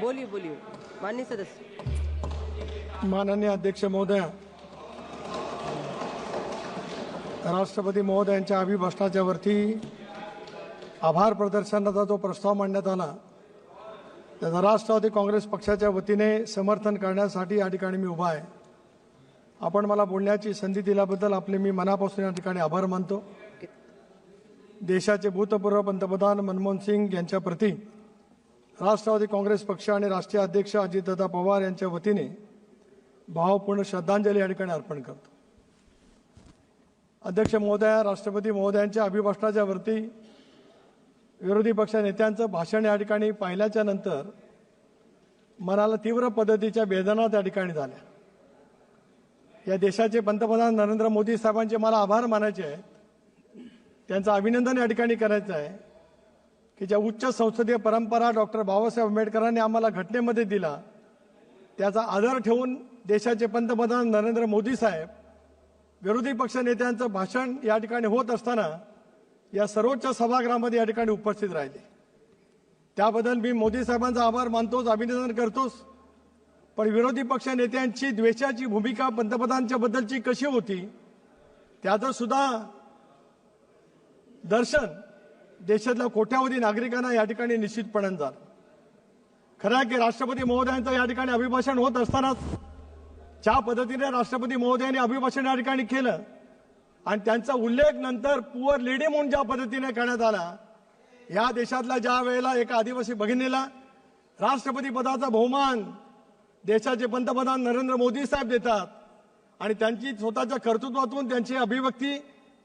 बोलिए बोलिए। माननीय सदस्य। माननीय अध्यक्ष महोदय राष्ट्रपती महोदयांच्या अभिभाषणाच्या वरती आभार प्रदर्शनाचा जो प्रस्ताव मांडण्यात आला त्याचा राष्ट्रवादी काँग्रेस पक्षाच्या वतीने समर्थन करण्यासाठी या ठिकाणी मी उभा आहे. आपण मला बोलण्याची संधी दिल्याबद्दल आपले मी मनापासून या ठिकाणी आभार मानतो. देशाचे भूतपूर्व पंतप्रधान मनमोहन सिंग यांच्या प्रती राष्ट्रवादी काँग्रेस पक्ष आणि राष्ट्रीय अध्यक्ष अजितदादा पवार यांच्या वतीने भावपूर्ण श्रद्धांजली या ठिकाणी अर्पण करतो. अध्यक्ष महोदया राष्ट्रपती महोदयांच्या अभिभाषणाच्या वरती विरोधी पक्ष नेत्यांचं भाषण या ठिकाणी पाहिल्याच्या नंतर मनाला तीव्र पद्धतीच्या वेदना त्या ठिकाणी झाल्या. या देशाचे पंतप्रधान नरेंद्र मोदी साहेबांचे मला आभार मानायचे आहेत. त्यांचं अभिनंदन या ठिकाणी करायचं आहे. की ज्या उच्च संसदीय परंपरा डॉक्टर बाबासाहेब आंबेडकरांनी आम्हाला घटनेमध्ये दिला त्याचा आदर ठेवून देशाचे पंतप्रधान नरेंद्र मोदी साहेब विरोधी पक्ष नेत्यांचं भाषण या ठिकाणी होत असताना या सर्वोच्च सभागृहामध्ये या ठिकाणी उपस्थित राहिले. त्याबद्दल मी मोदी साहेबांचा आभार मानतोच अभिनंदन करतोच. पण विरोधी पक्ष नेत्यांची द्वेषाची भूमिका पंतप्रधानांच्या बद्दलची कशी होती त्याचं सुद्धा दर्शन देशातल्या कोट्यावधी नागरिकांना या ठिकाणी निश्चितपणे झालं. खरं आहे की राष्ट्रपती महोदयांचं या ठिकाणी अभिभाषण होत असतानाच ज्या पद्धतीने राष्ट्रपती महोदयांनी अभिभाषण या ठिकाणी केलं आणि त्यांचा उल्लेख नंतर पुअर लेडी म्हणून ज्या पद्धतीने करण्यात आला या देशातल्या ज्या वेळेला एका आदिवासी भगिनीला राष्ट्रपती पदाचा बहुमान देशाचे पंतप्रधान नरेंद्र मोदी साहेब देतात आणि त्यांची स्वतःच्या कर्तृत्वातून त्यांची अभिव्यक्ती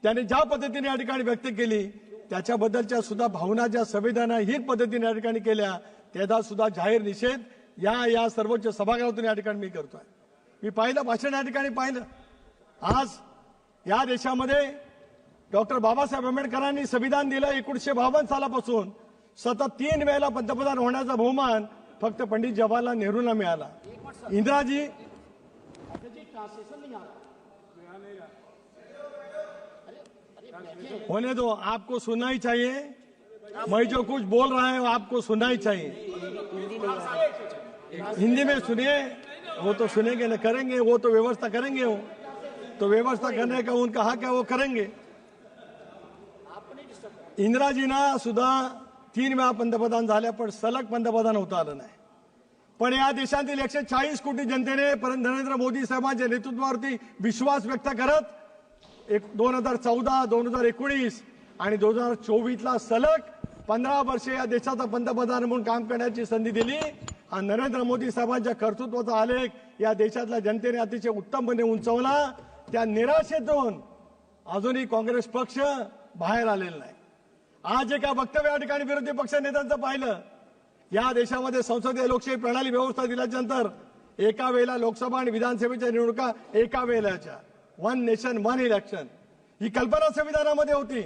त्यांनी ज्या पद्धतीने या ठिकाणी व्यक्त केली त्याच्याबद्दलच्या सुद्धा भावना ज्या संवेदनाहीन पद्धतीने या ठिकाणी केल्या त्याचा सुद्धा जाहीर निषेध या या सर्वोच्च सभागृहातून या ठिकाणी मी करतोय. मी पाहिलं भाषण या ठिकाणी पाहिलं. आज या देशामध्ये डॉक्टर बाबासाहेब आंबेडकरांनी संविधान दिलं एकोणीसशे बावन्न सालापासून. सतत तीन वेळेला पंतप्रधान होण्याचा बहुमान फक्त पंडित जवाहरलाल नेहरूंना मिळाला. इंदिराजी होने दो, आपको सुनना ही चाहिए। मैं जो कुछ बोल रहा है वो आपको सुनना ही चाहिए। हिंदी में सुनिए, वो तो सुनेंगे न करेंगे, वो तो व्यवस्था करेंगे वो। तो व्यवस्था करने का उनका हक है, वो करेंगे। इंदिराजींना सुद्धा तीन वेळा पंतप्रधान पण सलग पंतप्रधान होता आलं नाही पण या देशातील एकशे चाळीस कोटी जनतेने नरेंद्र मोदी साहेबांच्या नेतृत्वावरती विश्वास व्यक्त करत एक दोन हजार चौदा दोन हजार एकोणीस आणि दोन हजार चोवीसला सलग पंधरा वर्षे या देशाचा पंतप्रधान म्हणून काम करण्याची संधी दिली. आणि नरेंद्र मोदी साहेबांच्या कर्तृत्वाचा आलेख या देशातल्या जनतेने अतिशय उत्तमपणे उंचवला. त्या निराशेतून अजूनही काँग्रेस पक्ष बाहेर आलेला नाही. आज एका वक्तव्य या ठिकाणी विरोधी पक्ष नेत्यांचं पाहिलं. या देशामध्ये संसदीय लोकशाही प्रणाली व्यवस्था दिल्यानंतर एका वेळेला लोकसभा आणि विधानसभेच्या निवडणुका एका वेळेच्या. वन नेशन वन इलेक्शन ही कल्पना संविधानामध्ये होती.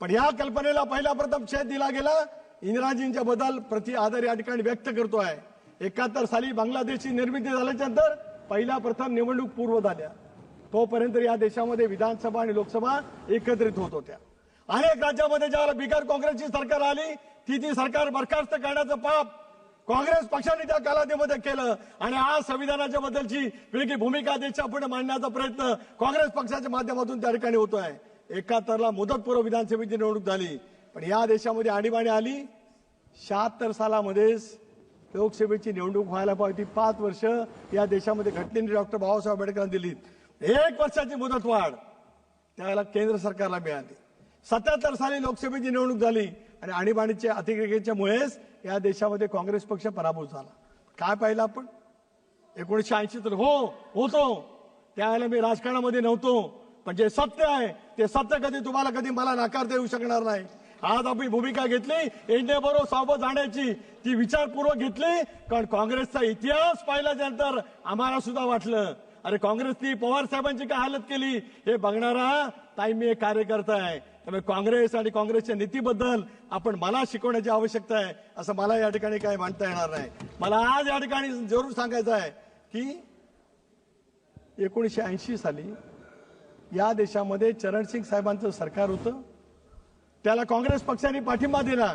पण या कल्पनेला पहिला प्रथम छेद दिला गेला. इंदिराजींच्या बद्दल प्रति आदर या ठिकाणी व्यक्त करतो आहे. एकाहत्तर साली बांगलादेशची निर्मिती झाल्याच्यानंतर पहिल्या प्रथम निवडणूक पूर्व झाल्या. तोपर्यंत या देशामध्ये विधानसभा आणि लोकसभा एकत्रित होत होत्या. अनेक राज्यामध्ये ज्यावेळेला बिगर काँग्रेसची सरकार आली ती ती सरकार बरखास्त करण्याचं पाप काँग्रेस पक्षाने त्या कालावधीमध्ये केलं आणि आज संविधानाच्या बद्दलची वेगळी भूमिका देशापुढे मांडण्याचा प्रयत्न काँग्रेस पक्षाच्या माध्यमातून त्या ठिकाणी होतोय. एकाहत्तरला मुदतपूर्व विधानसभेची निवडणूक झाली. पण या देशामध्ये आणीबाणी आली. शहात्तर सालामध्येच लोकसभेची निवडणूक व्हायला पाहिजे. पाच वर्ष या देशामध्ये घटनेने डॉक्टर बाबासाहेब आंबेडकरांनी दिली एक वर्षाची मुदतवाढ त्यावेळेला केंद्र सरकारला मिळाली. सत्याहत्तर साली लोकसभेची निवडणूक झाली. आणि आणीबाणीच्या अतिक्रियेच्यामुळेच या देशामध्ये काँग्रेस पक्ष पराभूत झाला. काय पाहिलं आपण? एकोणीसशे ऐंशी तर हो होतो. त्यावेळेला मी राजकारणामध्ये नव्हतो. पण जे सत्य आहे ते सत्य कधी तुम्हाला कधी मला नाकारता येऊ शकणार नाही. आज आपली भूमिका घेतली एनडीए बरोबर सोबत जाण्याची ती विचारपूर्वक घेतली कारण काँग्रेसचा इतिहास पाहिल्याच्या आम्हाला सुद्धा वाटलं अरे काँग्रेसनी पवार साहेबांची काय हालत केली? हे बघणारा ताई मी एक कार्यकर्ता आहे. त्यामुळे काँग्रेस आणि काँग्रेसच्या नीतीबद्दल आपण मला शिकवण्याची आवश्यकता आहे असं मला या ठिकाणी काय मांडता येणार नाही. मला आज या ठिकाणी जरूर सांगायचं आहे की एकोणीसशे ऐंशी साली या देशामध्ये चरणसिंग साहेबांचं सरकार होतं. त्याला काँग्रेस पक्षाने पाठिंबा दिला.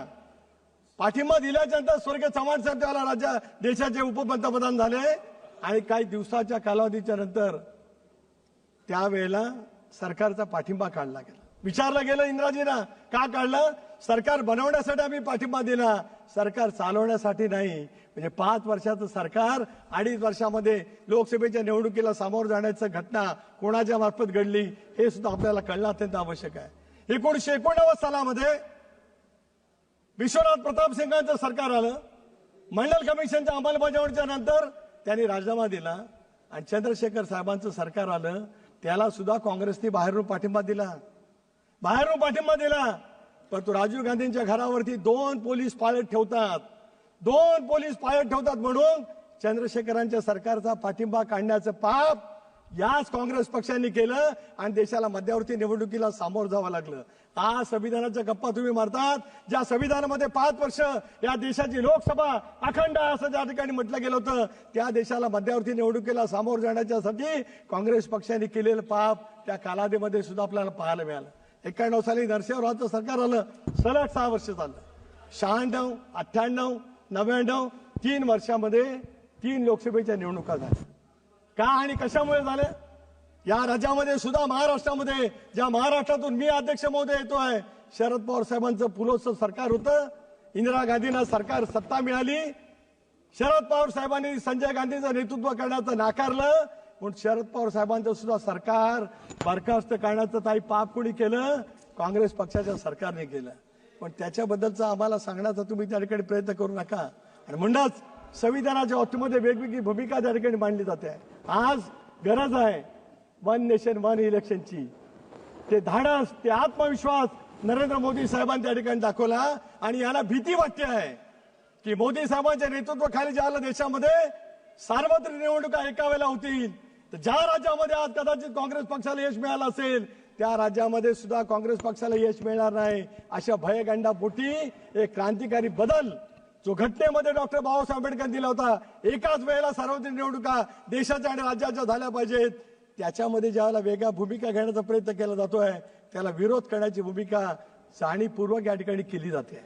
पाठिंबा दिल्याच्यानंतर स्वर्गीय चव्हाण साहेब त्याला राज्या देशाचे उपपंतप्रधान झाले. आणि काही दिवसाच्या कालावधीच्या नंतर त्यावेळेला सरकारचा पाठिंबा काढला गेला. विचारलं गेलं इंद्राजीना का काढलं? सरकार बनवण्यासाठी आम्ही पाठिंबा दिला. सरकार चालवण्यासाठी नाही. म्हणजे पाच वर्षाचं सरकार अडीच वर्षामध्ये लोकसभेच्या निवडणुकीला सामोरं जाण्याचं घटना कोणाच्या मार्फत घडली हे सुद्धा आपल्याला कळणं अत्यंत आवश्यक आहे. एकोणीशे एकोणनव्वद सालामध्ये विश्वनाथ प्रताप सिंगांचं सरकार आलं. मंडल कमिशनच्या अंमलबजावणीच्या नंतर त्यांनी राजीनामा दिला आणि चंद्रशेखर साहेबांचं सरकार आलं त्याला सुद्धा काँग्रेसने बाहेरून पाठिंबा दिला. बाहेरून पाठिंबा दिला. परंतु राजीव गांधींच्या घरावरती दोन पोलीस पायलट ठेवतात. दोन पोलीस पाळत ठेवतात म्हणून चंद्रशेखरांच्या सरकारचा पाठिंबा काढण्याचं पाप याच काँग्रेस पक्षांनी केलं आणि देशाला मध्यावरती निवडणुकीला सामोरं जावं लागलं. आज संविधानाच्या गप्पा तुम्ही मारतात. ज्या संविधानामध्ये पाच वर्ष या देशाची लोकसभा अखंड असं ज्या ठिकाणी म्हटलं गेलं होतं त्या देशाला मध्यावरती निवडणुकीला सामोरं जाण्याच्यासाठी काँग्रेस पक्षाने केलेलं पाप त्या कालावधीमध्ये सुद्धा आपल्याला पाहायला मिळालं. एक्क्याण्णव साली नरसिंहरावचं सरकार आलं सलग सहा वर्ष चाललं. शहाण्णव अठ्ठ्याण्णव नव्याण्णव तीन वर्षामध्ये तीन लोकसभेच्या निवडणुका झाल्या. का आणि कशामुळे झाले? या राज्यामध्ये सुद्धा महाराष्ट्रामध्ये ज्या महाराष्ट्रातून मी अध्यक्ष महोदय येतोय शरद पवार साहेबांचं पुलोत्सव सरकार होतं. इंदिरा गांधींना सरकार सत्ता मिळाली. शरद पवार साहेबांनी संजय गांधींचं नेतृत्व करण्याचं नाकारलं. पण शरद पवार साहेबांचं सुद्धा सरकार बरखास्त करण्याचं काही पाप कोणी केलं? काँग्रेस पक्षाच्या सरकारने केलं. पण त्याच्याबद्दलचं आम्हाला सांगण्याचा तुम्ही त्या ठिकाणी प्रयत्न करू नका. आणि म्हणूनच संविधानाच्या बाबतीमध्ये वेगवेगळी भूमिका त्या ठिकाणी मांडली जाते. आज गरज आहे वन नेशन वन इलेक्शनची. ते धाडस ते आत्मविश्वास नरेंद्र मोदी साहेबांनी त्या ठिकाणी दाखवला आणि याला भीती वाटते आहे की मोदी साहेबांच्या नेतृत्वाखाली ज्याला देशामध्ये सार्वत्रिक निवडणुका एका वेळेला होतील. तर ज्या राज्यामध्ये आज कदाचित काँग्रेस पक्षाला यश मिळालं असेल त्या राज्यामध्ये सुद्धा काँग्रेस पक्षाला यश मिळणार नाही. अशा भयगंडापोटी एक क्रांतिकारी बदल जो घटनेमध्ये डॉक्टर बाबासाहेब आंबेडकर दिला होता एकाच वेळेला सार्वजनिक निवडणुका देशाच्या आणि राज्याच्या झाल्या पाहिजेत. त्याच्यामध्ये ज्यावेळेला वेगळ्या भूमिका घेण्याचा प्रयत्न केला जातोय त्याला विरोध करण्याची भूमिका जाणीवपूर्वक या ठिकाणी केली जाते.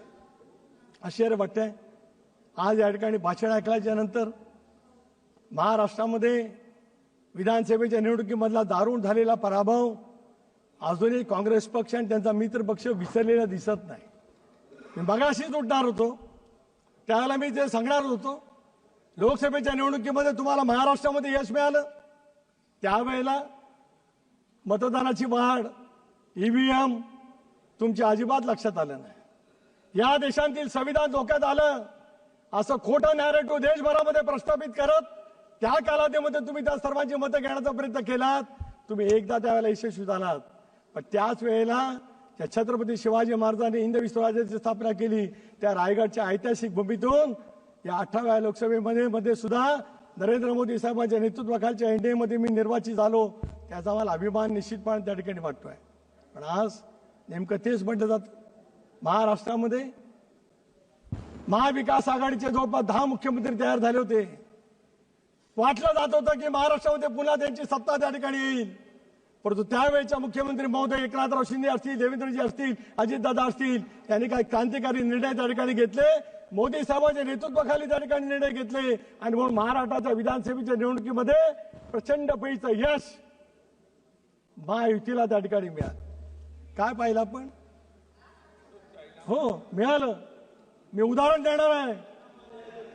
आश्चर्य वाटतंय? आज या ठिकाणी भाषण ऐकल्याच्या नंतर महाराष्ट्रामध्ये विधानसभेच्या निवडणुकीमधला दारुण झालेला पराभव अजूनही काँग्रेस पक्ष आणि त्यांचा मित्र पक्ष विसरलेला दिसत नाही. मी मगाशीच उठणार होतो. त्यावेळेला मी जे सांगणार होतो लोकसभेच्या निवडणुकीमध्ये तुम्हाला महाराष्ट्रामध्ये यश मिळालं. त्यावेळेला मतदानाची वाढ ईव्हीएम तुमच्या अजिबात लक्षात आलं नाही. या देशांतील संविधान धोक्यात आलं असं खोटं नॅरेटिव्ह देशभरामध्ये प्रस्थापित करत त्या कालावधीमध्ये तुम्ही त्या सर्वांची मतं घेण्याचा प्रयत्न केलात. तुम्ही एकदा त्यावेळेला यशस्वी झालात. पण त्याच वेळेला त्या छत्रपती शिवाजी महाराजांनी हिंदवी स्वराज्याची स्थापना केली त्या रायगडच्या ऐतिहासिक भूमीतून या अठराव्या लोकसभेमध्ये मध्ये सुद्धा नरेंद्र मोदी साहेबांच्या नेतृत्वाखालच्या एनडीएमध्ये मी निर्वाचित झालो. त्याचा मला अभिमान निश्चितपणे त्या ठिकाणी वाटतोय. पण आज नेमकं तेच म्हटलं जातं. महाराष्ट्रामध्ये महाविकास आघाडीचे जवळपास दहा मुख्यमंत्री तयार झाले होते. वाटलं जात होतं की महाराष्ट्रामध्ये पुन्हा त्यांची सत्ता त्या ठिकाणी येईल. परंतु त्यावेळेच्या मुख्यमंत्री महोदय एकनाथराव शिंदे असतील देवेंद्रजी असतील अजितदादा असतील यांनी काही क्रांतिकारी निर्णय त्या ठिकाणी घेतले. मोदी साहेबांच्या नेतृत्वाखाली त्या ठिकाणी निर्णय घेतले. आणि म्हणून महाराष्ट्राच्या विधानसभेच्या निवडणुकीमध्ये प्रचंड पैचं यश महायुतीला त्या ठिकाणी मिळालं. काय पाहिलं आपण? हो मिळालं. मी उदाहरण देणार आहे.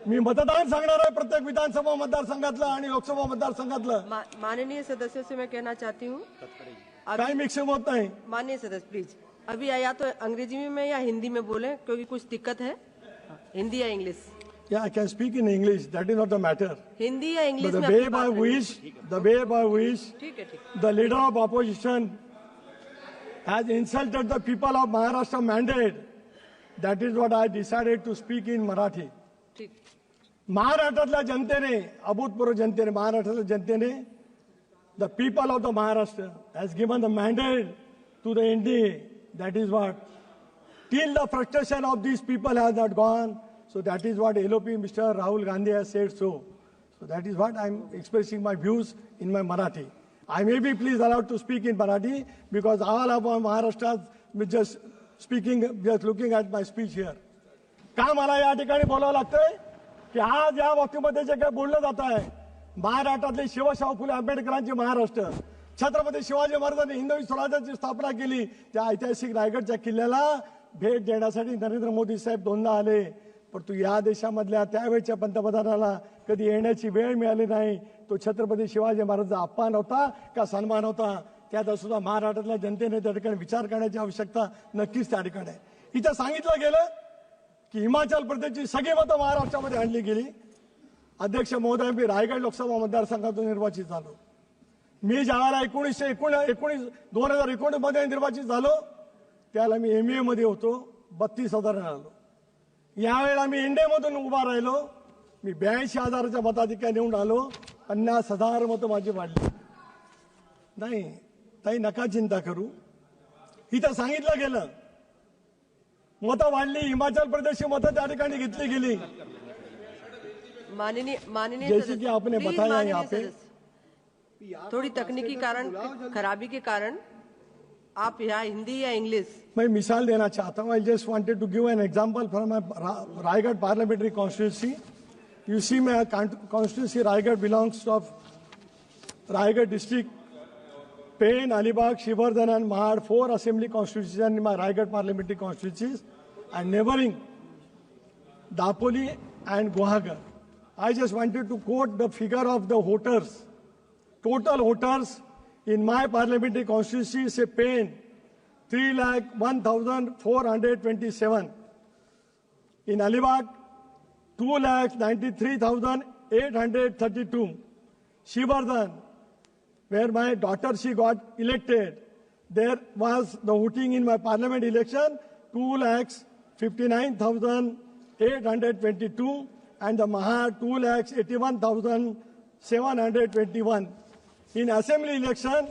मी मतदान संगना है प्रत्येक विधानसभा मतदार संघ लोकसभा मतदार संघ माननीय सदस्यों से मैं कहना चाहती हूँ। माननीय सदस्य प्लीज़ अभी आया तो अंग्रेज़ी में, में या हिंदी में बोले क्योंकि कुछ दिक्कत है। हिंदी या इंग्लिश? या I can speak in English that is not the matter Hindi या English way by wish the way by wish the leader of opposition has insulted the people of Maharashtra mandate that is what I decided to speak in Marathi ठीक महाराष्ट्रातल्या जनतेने अभूतपूर्व जनतेने महाराष्ट्रातल्या जनतेने the people of the Maharashtra has given the mandate to the NDA that is what till the frustration of these people has not gone. So that is what LOP Mr. Rahul Gandhi has said so. So that is what I'm expressing my views in my Marathi. I may be please allowed to speak in Marathi because all of our Maharashtra just speaking, just looking at my speech here. का मला या ठिकाणी बोलावं लागतंय की आज या बाबतीमध्ये जे काही बोललं जात आहे महाराष्ट्रातले शिवशाहू फुले आंबेडकरांचे महाराष्ट्र. छत्रपती शिवाजी महाराजांनी हिंदवी स्वराज्याची स्थापना केली. त्या ऐतिहासिक रायगडच्या किल्ल्याला भेट देण्यासाठी नरेंद्र मोदी साहेब दोनदा आले. परंतु या देशामधल्या त्यावेळच्या पंतप्रधानाला कधी येण्याची वेळ मिळाली नाही. तो छत्रपती शिवाजी महाराजांचा अपमान होता का सन्मान होता? त्यात सुद्धा महाराष्ट्रातल्या जनतेने त्या ठिकाणी विचार करण्याची आवश्यकता नक्कीच त्या ठिकाणी आहे. इथं सांगितलं गेलं की हिमाचल प्रदेशची सगळी मतं महाराष्ट्रामध्ये आणली गेली. अध्यक्ष महोदय मी रायगड लोकसभा मतदारसंघातून निर्वाचित झालो. मी ज्यावेळेला एकोणीसशे एकोण एकोणीस दोन हजार एकोणीसमध्ये निर्वाचित झालो त्याला मी एममध्ये होतो बत्तीस हजार आलो यावेळेला मी इंडियामधून उभा राहिलो मी ब्याऐंशी हजाराच्या मताधिक्या नेऊन आलो पन्नास हजार मतं माझी वाढली. नाही ताई नका चिंता करू. इथं सांगितलं गेलं मतं वाढली हिमाचल प्रदेशची मतं त्या ठिकाणी घेतली गेली. माननीय माननीय जैसे कि आपने प्लीज़ बताया माननीय यहाँ पे- सदस्य। थोड़ी तकनीकी कारण खराबी के कारण आप यहाँ हिंदी या इंग्लिश। मैं मिसाल देना चाहता हूँ। I just wanted to give an example from Raigad parliamentary constituency you see my constituency Raigad belongs of Raigad district Pen Alibag Shrivardhan and Mahad, four assembly constituencies in my Raigad parliamentary constituencies, and neighboring Dapoli and Guwahati. I just wanted to quote the figure of the voters. Total voters in my parliamentary constituency say Pain, 3 lakh 1,427. In Alibag, 2 lakh 93,832. Shivardhan, where my daughter, she got elected. There was the voting in my parliament election, 2 lakhs 59,822 and the Maha 2 lakhs 81,721. In assembly election,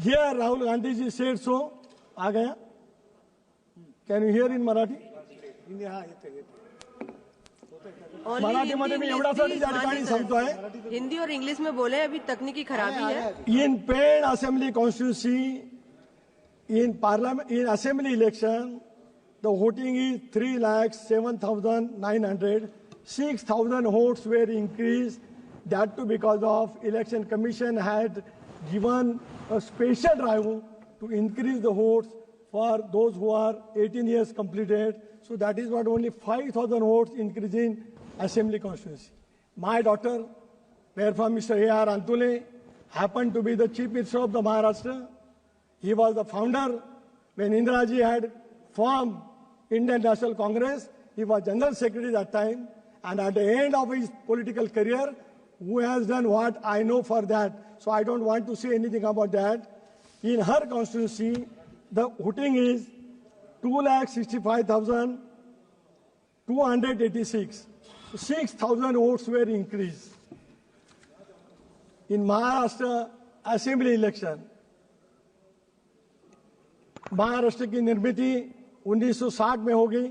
here Rahul Gandhi ji said so. Agaya. Can you hear in Marathi? In the, मराठीमध्ये मी एवढ्यासाठी त्या ठिकाणी सांगतोय हिंदी और English में बोले अभी तकनीकी खराबी है। In Pen assembly constituency in parliament in assembly election the voting is three lakhs seven thousand nine hundred six thousand votes were increase that too because of election commission had given a special drive to increase the votes for those who are eighteen years completed. So that is what only 5,000 votes increase in assembly constituency. My daughter, wherefore Mr. A.R. Antule happened to be the chief minister of the Maharashtra. He was the founder when Indiraji had formed Indian National Congress. He was general secretary that time. And at the end of his political career, who has done what I know for that. So I don't want to say anything about that. In her constituency, the voting is 2,65,286. 6,000 votes were increased. In Maharashtra assembly election, Maharashtra election Maharashtra की निर्मिति 1960 में हो गई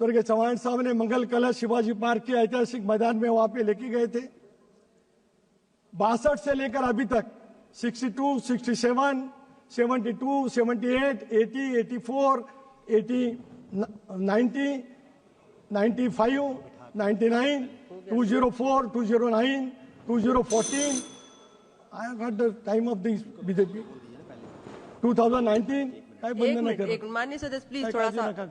स्वर्गीय चौहान साहब ने मंगल कला Shivaji park के ऐतिहासिक मैदान में वहाँ पे लेके गए थे बासठ से लेकर अभी तक 62, 67, 72, 78, 80, 84, 80, 90, 95, 99, 204, 209, 2014. I have got the time of the BJP. 2019. काय एक बंद मिनट नका एक माननीय सदस्य प्लीज़ थोड़ा सा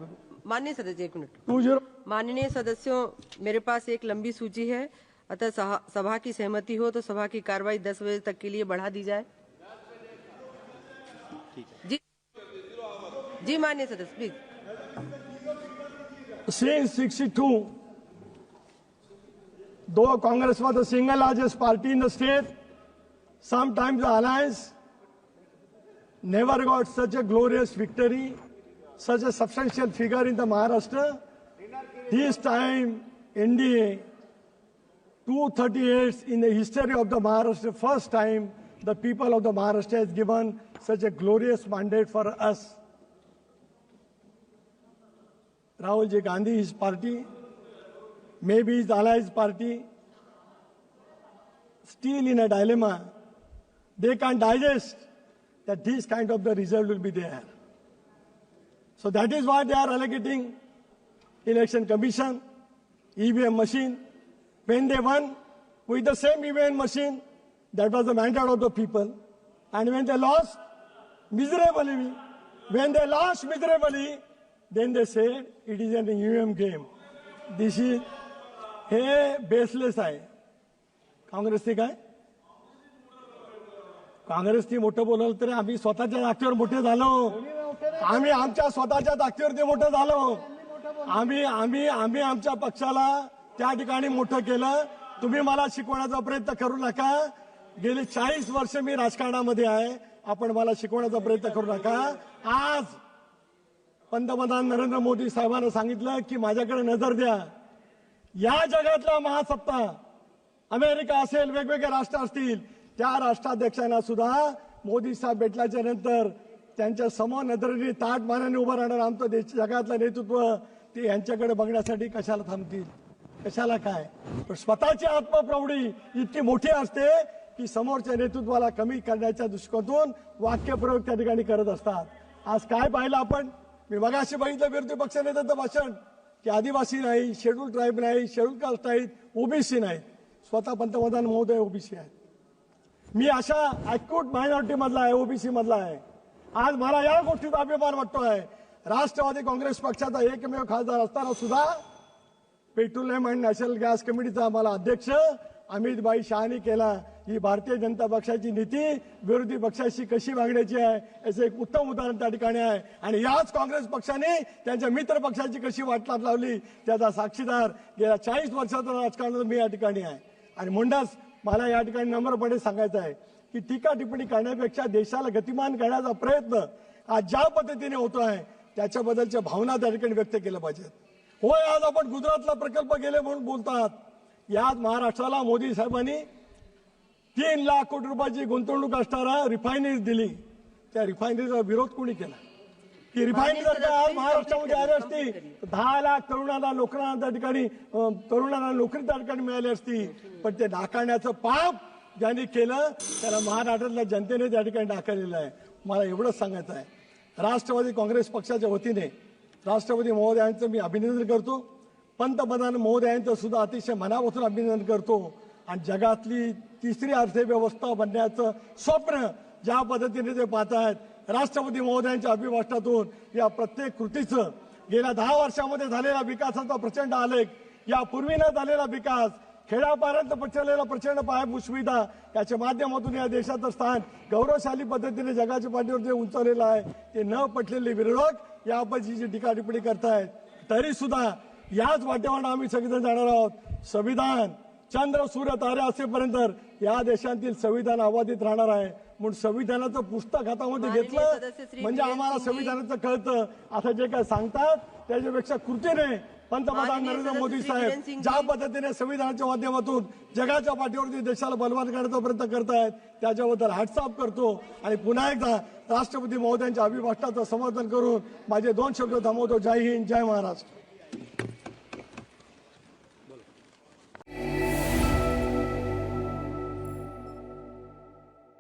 माननीय सदस्य एक मिनट टू झिरो माननीय सदस्यों मेरे पास एक लंबी सूची है अतः सभा की सहमति हो तो सभा की कार्रवाई 10 बजे तक के लिए बढ़ा दी जाए जी जी माननीय सदस्य please since 62, though Congress was the single largest party in the state, sometimes the alliance never got such a glorious victory, such a substantial figure in the Maharashtra. This time, NDA, 238 in the history of the Maharashtra, first time the people of the Maharashtra has given such a glorious mandate for us. Rahul Ji Gandhi, his party, maybe his allies party, still in a dilemma. They can't digest that this kind of the result will be there. So that is why they are allocating election commission, EVM machine. When they won with the same EVM machine, that was the mandate of the people. And when they lost, miserably, when they lost miserably, then they said it is an EVM game. This is हे baseless आहे काँग्रेसचे काय? काँग्रेसनी मोठं बोलवलं तरी आम्ही स्वतःच्या ताकदीवर मोठे झालो. आम्ही आमच्या स्वतःच्या ताकदीवरती मोठं झालो. आम्ही आम्ही आम्ही आमच्या पक्षाला त्या ठिकाणी मोठं केलं. तुम्ही मला शिकवण्याचा प्रयत्न करू नका. गेली चाळीस वर्ष मी राजकारणामध्ये आहे. आपण मला शिकवण्याचा प्रयत्न करू नका. आज पंतप्रधान नरेंद्र मोदी साहेबांना सांगितलं की माझ्याकडे नजर द्या. या जगातला महासत्ता अमेरिका असेल वेगवेगळे राष्ट्र असतील त्या राष्ट्राध्यक्षांना सुद्धा मोदी साहेब भेटल्याच्या नंतर त्यांच्यासमोर नजरेने ताट मानाने उभं राहणार आमचं देश जगातलं नेतृत्व ते यांच्याकडे बघण्यासाठी कशाला थांबतील? कशाला काय? स्वतःची आत्मप्रौढी इतकी मोठी असते की समोरच्या नेतृत्वाला कमी करण्याच्या दृष्टिकोनातून वाक्यप्रयोग त्या ठिकाणी करत असतात. आज काय पाहिलं आपण? मी मगाशी बघितलं विरोधी पक्ष नेत्याचं भाषण की आदिवासी नाही शेड्यूल ट्राईब नाही शेड्यूल कास्ट नाहीत ओबीसी नाहीत स्वतः पंतप्रधान महोदय ओबीसी आहेत. मी अशा अॅक्यूट मायनॉरिटी मधला आहे ओबीसी मधला आहे. आज मला या गोष्टीचा अभिमान वाटतो आहे राष्ट्रवादी काँग्रेस पक्षाचा एकमेव खासदार असताना सुद्धा पेट्रोलियम अँड नॅशनल गॅस कमिटीचा आम्हाला अध्यक्ष अमितभाई शहानी केला. ही भारतीय जनता पक्षाची नीती विरोधी पक्षाशी कशी मागण्याची आहे याचं एक उत्तम उदाहरण त्या ठिकाणी आहे. आणि याच काँग्रेस पक्षाने त्यांच्या मित्र पक्षाची कशी वाटलाट लावली त्याचा साक्षीदार गेल्या चाळीस वर्षाचा राजकारणात मी या ठिकाणी आहे. आणि म्हणूनच मला या ठिकाणी नम्रपणे सांगायचं आहे की टीका टिप्पणी करण्यापेक्षा देशाला गतिमान करण्याचा प्रयत्न आज ज्या पद्धतीने होतो आहे त्याच्याबद्दलच्या भावना त्या ठिकाणी व्यक्त केल्या पाहिजेत. होय आज आपण गुजरातला प्रकल्प गेले म्हणून बोलतात. याच महाराष्ट्राला मोदी साहेबांनी तीन लाख कोटी रुपयाची गुंतवणूक असणारा रिफायनरी दिली. त्या रिफायनरीचा विरोध कोणी केला? की रिफायनरी जर का आज महाराष्ट्रामध्ये आली असती तर दहा लाख तरुणांना लोकांना त्या ठिकाणी तरुणांना नोकरी त्या ठिकाणी मिळाली असती. पण ते नाकारण्याचं पाप ज्यांनी केलं त्याला महाराष्ट्रातल्या जनतेने त्या ठिकाणी नाकारलेलं आहे. मला एवढंच सांगायचं आहे. राष्ट्रवादी काँग्रेस पक्षाच्या वतीने राष्ट्रपती महोदयांचं मी अभिनंदन करतो. पंतप्रधान महोदयांचं सुद्धा अतिशय मनापासून अभिनंदन करतो. आणि जगातली तिसरी अर्थव्यवस्था बनण्याचं स्वप्न ज्या पद्धतीने ते पाहत आहेत राष्ट्रपती महोदयांच्या अभिभाषणातून या प्रत्येक कृतीचं गेल्या दहा वर्षामध्ये झालेला विकासाचा प्रचंड आलेख यापूर्वी न झालेला विकास खेड्यापर्यंत पचरलेला प्रचंड पायाभूत सुविधा याच्या माध्यमातून या देशाचं स्थान गौरवशाली पद्धतीने जगाच्या पाठीवर जे उंचावलेलं आहे ते न पटलेले विरोधक यापैकी जी टीका टिप्पणी करतायत. तरी सुद्धा याच वाटेवर आम्ही सगळेजण जाणार आहोत. संविधान चंद्र सूर्य तारे असेपर्यंत या देशातील संविधान अबाधित राहणार आहे. म्हणून संविधानाचं पुस्तक हातामध्ये घेतलं म्हणजे आम्हाला. संविधानाचं कळतं. आता जे काय सांगतात त्याच्यापेक्षा कृतीने पंतप्रधान नरेंद्र मोदी साहेब. ज्या पद्धतीने संविधानाच्या माध्यमातून जगाच्या पाठीवरती देशाला बलवान करण्याचा प्रयत्न करतायत त्याच्याबद्दल हॅट्सअप करतो. आणि पुन्हा एकदा राष्ट्रपती महोदयांच्या अभिभाषणाचं समर्थन करून माझे दोन शब्द थांबवतो. जय हिंद जय महाराष्ट्र.